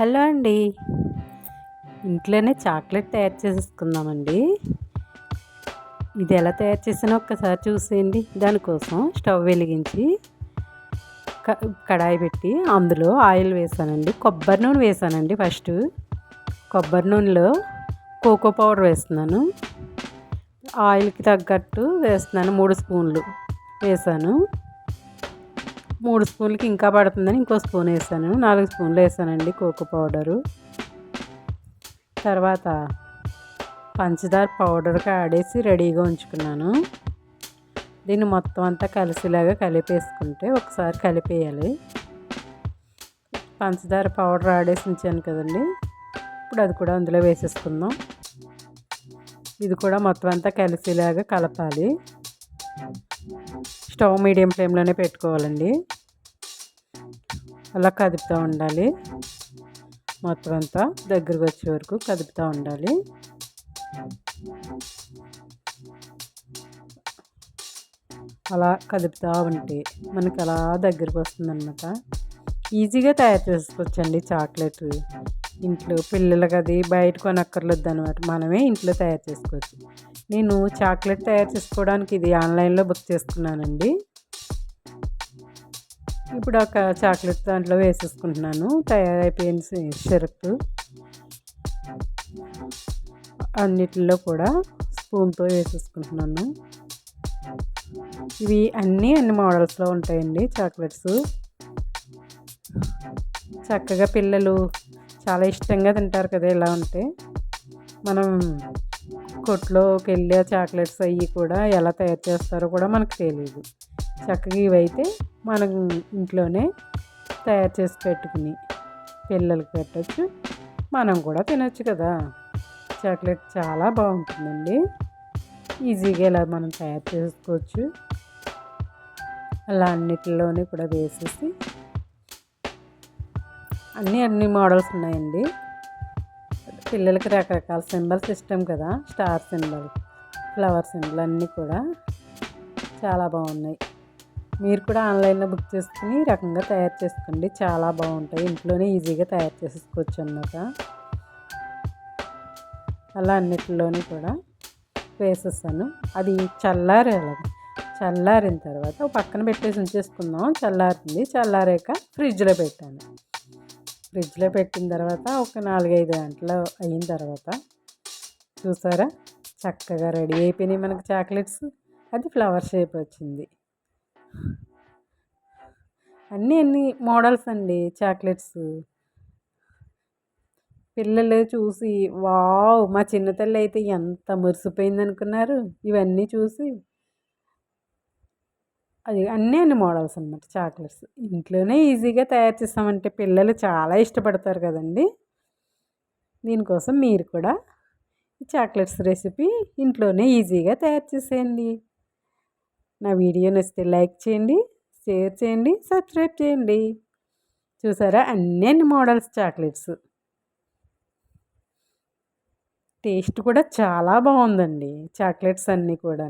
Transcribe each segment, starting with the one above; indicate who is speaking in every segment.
Speaker 1: Hello అండి. ఇంట్లోనే chocolate తయారు చేసుకుందామండి ఇది ఎలా తయారు చేసానో ఒక్కసారి చూసేయండి. దానికోసం స్టవ్ వెలిగించి కడాయి పెట్టి అందులో ఆయిల్ వేసానండి. కొబ్బరి నూనె వేసానండి ఫస్ట్. కొబ్బరి నూనెలో కోకో పౌడర్ వేస్తున్నాను. ఆయిల్కి తగ్గట్టు వేస్తున్నాను. మూడు స్పూన్లు వేసాను. మూడు స్పూన్లకి ఇంకా పడుతుందని ఇంకో స్పూన్ వేసాను. నాలుగు స్పూన్లు వేసానండి కోకో పౌడరు. తర్వాత పంచదార పౌడర్కి ఆడేసి రెడీగా ఉంచుకున్నాను. దీన్ని మొత్తం అంతా కలిసేలాగా కలిపేసుకుంటే ఒకసారి కలిపేయాలి. పంచదార పౌడర్ ఆడేసి ఉంచాను కదండి. ఇప్పుడు అది కూడా అందులో వేసేసుకుందాం. ఇది కూడా మొత్తం అంతా కలిసేలాగా కలపాలి. స్టవ్ మీడియం ఫ్లేమ్లోనే పెట్టుకోవాలండి. అలా కదుపుతూ ఉండాలి. మొత్తం అంతా దగ్గరకు వచ్చే వరకు కదుపుతూ ఉండాలి. అలా కదుపుతూ ఉంటే మనకి అలా దగ్గరికి వస్తుందన్నమాట. ఈజీగా తయారు చేసుకోవచ్చండి చాక్లెట్. ఇంట్లో పిల్లలకి అది బయట కొనక్కర్లేదు అనమాట మనమే ఇంట్లో తయారు చేసుకోవచ్చు. నేను చాక్లెట్ తయారు చేసుకోవడానికి ఇది ఆన్లైన్లో బుక్ చేసుకున్నానండి. ఇప్పుడు ఒక చాక్లెట్ దాంట్లో వేసేసుకుంటున్నాను. తయారైపోయిన సిరప్ అన్నిటిలో కూడా స్పూన్తో వేసేసుకుంటున్నాను. ఇవి అన్నీ అన్ని మోడల్స్లో ఉంటాయండి చాక్లెట్స్. చక్కగా పిల్లలు చాలా ఇష్టంగా తింటారు కదా ఇలా ఉంటే. మనం కొట్లోకి వెళ్ళే చాక్లెట్స్ అవి కూడా ఎలా తయారు చేస్తారో కూడా మనకు తెలియదు చక్కగా ఇవైతే మనం ఇంట్లోనే తయారు చేసి పెట్టుకుని పిల్లలకి పెట్టచ్చు. మనం కూడా తినచ్చు కదా. చాక్లెట్ చాలా బాగుంటుందండి. ఈజీగా ఇలా మనం తయారు చేసుకోవచ్చు. అలా అన్నిటిలోనే కూడా వేసేసి అన్నీ అన్ని మోడల్స్ ఉన్నాయండి. పిల్లలకి రకరకాల సింబల్స్ ఇష్టం కదా. స్టార్ సింబల్ ఫ్లవర్ సింబల్ అన్నీ కూడా చాలా బాగున్నాయి. మీరు కూడా ఆన్లైన్లో బుక్ చేసుకుని రకంగా తయారు చేసుకోండి. చాలా బాగుంటాయి. ఇంట్లోనే ఈజీగా తయారు చేసుకోవచ్చు అన్నమాట. అలా అన్నిటిలోని కూడా వేసేసాను. అది చల్లారే చల్లారిన తర్వాత పక్కన పెట్టేసి ఉంచేసుకుందాం. చల్లారింది చల్లారాక ఫ్రిడ్జ్లో పెట్టాను. ఫ్రిడ్జ్లో పెట్టిన తర్వాత ఒక నాలుగైదు గంటలు అయిన తర్వాత చూసారా? చక్కగా రెడీ అయిపోయినాయి మనకి చాక్లెట్స్. అది ఫ్లవర్ షేప్ వచ్చింది. అన్నీ అన్ని మోడల్స్ అండి చాక్లెట్స్. పిల్లలు చూసి వావ్ మా చిన్న తల్లి అయితే ఎంత మురిసిపోయింది అనుకున్నారు. ఇవన్నీ చూసి అది అన్నీ అన్ని మోడల్స్ అనమాట చాక్లెట్స్. ఇంట్లోనే ఈజీగా తయారు చేస్తామంటే పిల్లలు చాలా ఇష్టపడతారు కదండి. దీనికోసం మీరు కూడా ఈ చాక్లెట్స్ రెసిపీ ఇంట్లోనే ఈజీగా తయారు చేసేయండి. నా వీడియో నచ్చితే లైక్ చేయండి షేర్ చేయండి సబ్స్క్రైబ్ చేయండి. చూసారా? అన్ని అన్ని మోడల్స్ చాక్లెట్స్. టేస్ట్ కూడా చాలా బాగుందండి. చాక్లెట్స్ అన్నీ కూడా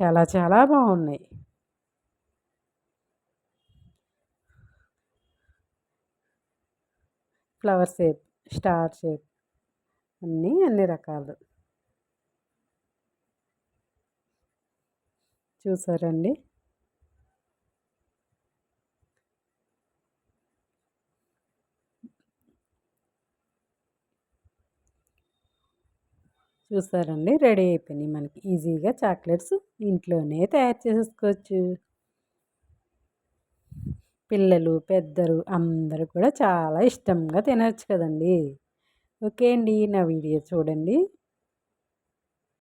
Speaker 1: చాలా చాలా బాగున్నాయి. ఫ్లవర్ షేప్ స్టార్ షేప్ అన్నీ అన్ని రకాలు. చూసారండి. చూసారండి రెడీ అయిపోయినాయి మనకి. ఈజీగా చాక్లెట్స్ ఇంట్లోనే తయారు చేసుకోవచ్చు పిల్లలు పెద్దలు అందరూ కూడా చాలా ఇష్టంగా తినవచ్చు కదండి. ఓకే అండి నా వీడియో చూడండి.